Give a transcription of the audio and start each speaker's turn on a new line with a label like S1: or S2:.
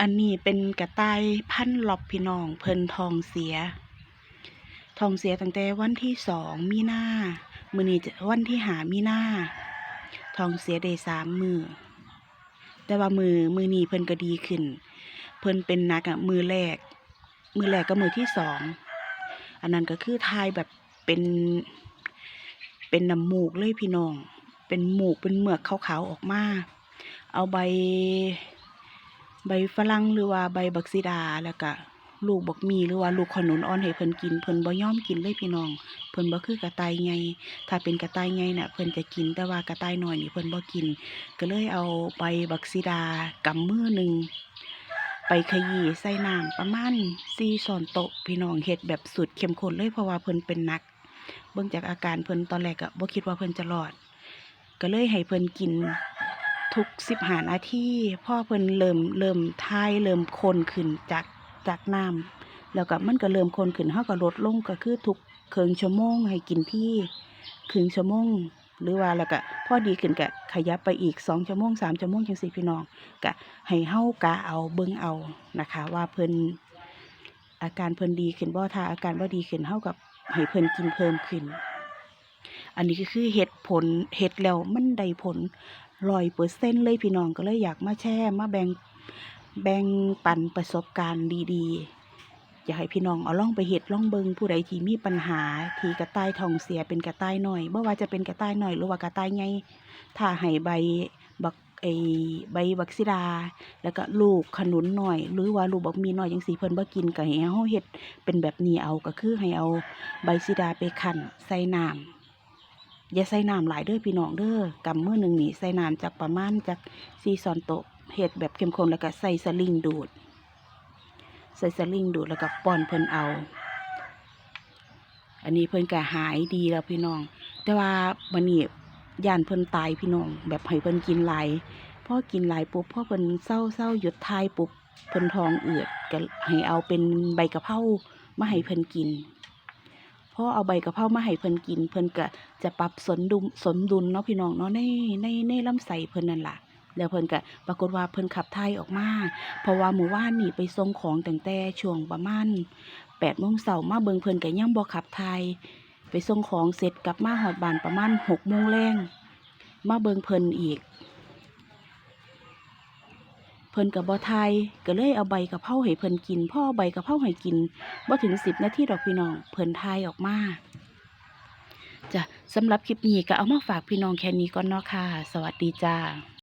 S1: อันนี้เป็นกระต่ายพันธุ์ล็อบพี่น้อง เพิ่นทองเสีย ทองเสียตั้งแต่วันที่สองมีนามือนี้จะวันที่หามีนาทองเสียได้สามมือแต่ว่ามือมือนี้เพิ่นก็ดีขึ้น เพิ่นเป็นนักอะมือแรก มือแรกกับมือที่สองอันนั้นก็คือทายแบบเป็นเป็นน้ำมูกเลยพี่น้อง เป็นหมูกเป็นเหมือกขาวๆออกมา เอาใบ ใบฝรั่งหรือว่าใบบักซีดาแล้วก็ลูกบักมีหรือว่าลูกขนุนอ่อนให้เพิ่นกินเพิ่นบ่ยอมกินเลยพี่น้อง เพิ่นบ่คือกระต่ายใหญ่ถ้าเป็นกระต่ายใหญ่น่ะเพิ่นจะกินแต่ว่ากระต่ายน้อยนี่เพิ่นบ่กิน ก็เลยเอาใบบักซีดากำมือหนึ่งไปขยี้ใส่น้ำประมาณ4ช้อนโต๊ะพี่น้องเฮ็ดแบบสูตรเข้มข้นเลยเพราะว่าเพิ่นเป็นนัก เบิ่งจากอาการเพิ่นตอนแรกก็บ่คิดว่าเพิ่นจะรอด ก็เลยให้เพิ่นกิน ทุก15นาทีพ่อเพิ่นเริ่มเริ่มทายเริ่มข้นขึ้นจากจากน้ำแล้วก็มันก็เริ่มข้นขึ้นเฮาก็ลดลงก็คือทุกครึ่งชั่วโมงให้กินที่ครึ่งชั่วโมงหรือว่าแล้วก็พอดีขึ้นก็ขยับไปอีก2ชั่วโมง3ชั่วโมงจังซี่พี่น้องก็ให้เฮากะเอาเบิ่งเอานะคะ ว่าเพิ่นอาการเพิ่นดีขึ้นบ่ถ้าอาการบ่ดีขึ้นเฮากับให้เพิ่นกินเพิ่มขึ้น อันนี้ก็คือเฮ็ดผลเฮ็ดแล้วมันได้ผลร้อยเปอร์เซ็นต์เลยพี่น้องก็เลยอยากมาแชร์มาแบ่งแบ่งปันประสบการณ์ดีๆ อยากให้พี่น้องเอาล่องไปเฮ็ดล่องเบิงผู้ใดที่มีปัญหาที่กระต่ายทองเสียเป็นกระต่ายน้อยบ่ว่าจะเป็นกระต่ายน้อยหรือว่ากระต่ายใหญ่ถ้าให้ใบบักไอใบบักซิดา แล้วก็ลูกขนุนหน่อย หรือว่าลูกบักมีหน้อยจังซี่เพิ่นบ่กินก็ให้เฮาเฮ็ดเป็นแบบนี้เอาก็คือให้เอาใบซิดาไปคั่นใส่น้ำ อย่าใส่น้ำหลายเด้อพี่น้องเด้อกำมือหนึ่งนี่ใส่น้ำจากประมาณจากสี่ช้อนโตะเห็ดแบบเข้มข้นแล้วก็ใส่สลิงดูด ใส่สลิงดูดแล้วก็ป้อนเพิ่นเอา อันนี้เพิ่นก็หายดีแล้วพี่น้อง แต่ว่าวันนี้ย่านเพิ่นตายพี่น้อง แบบให้เพิ่นกินหลายพอกินหลายปุ๊บพอเพิ่นเศร้าเศร้าหยุดทายปุ๊บเพิ่นท้องอืดก็ให้เอาเป็นใบกะเพรามาให้เพิ่นกิน อเอาใบกะเพรามาให้เพิ่นกิน เพิ่นก็จะปรับสมดุลสมดุลเนาะพี่น้องเนาะในในในลำไส้เพิ่นนั่นล่ะแล้วเพิ่นก็ปรากฏว่าเพิ่นขับถ่ายออกมา เพราะว่าหมู่ว่านนี่ไปส่งของตั้งแต่ช่วงประมาณแปดโมงเช้ามาเบิ่งเพิ่นก็ยังบ่ขับถ่ายไปส่งของเสร็จกลับมาฮอดบานประมาณหกโมงแรงมาเบิ่งเพิ่นอีก เพิ่นก็บ่ทยก็เลยเอาใบกะเพราให้เพิ่นกิน พ่อใบกะเพราให้กินบ่ถึงสิบนาทีดอกพี่น้อง เพิ่นทายออกมาจ้ะสำหรับคลิปนี้ก็เอามาฝากพี่น้องแค่นี้ก่อนเนาะค่ะ สวัสดีจ้า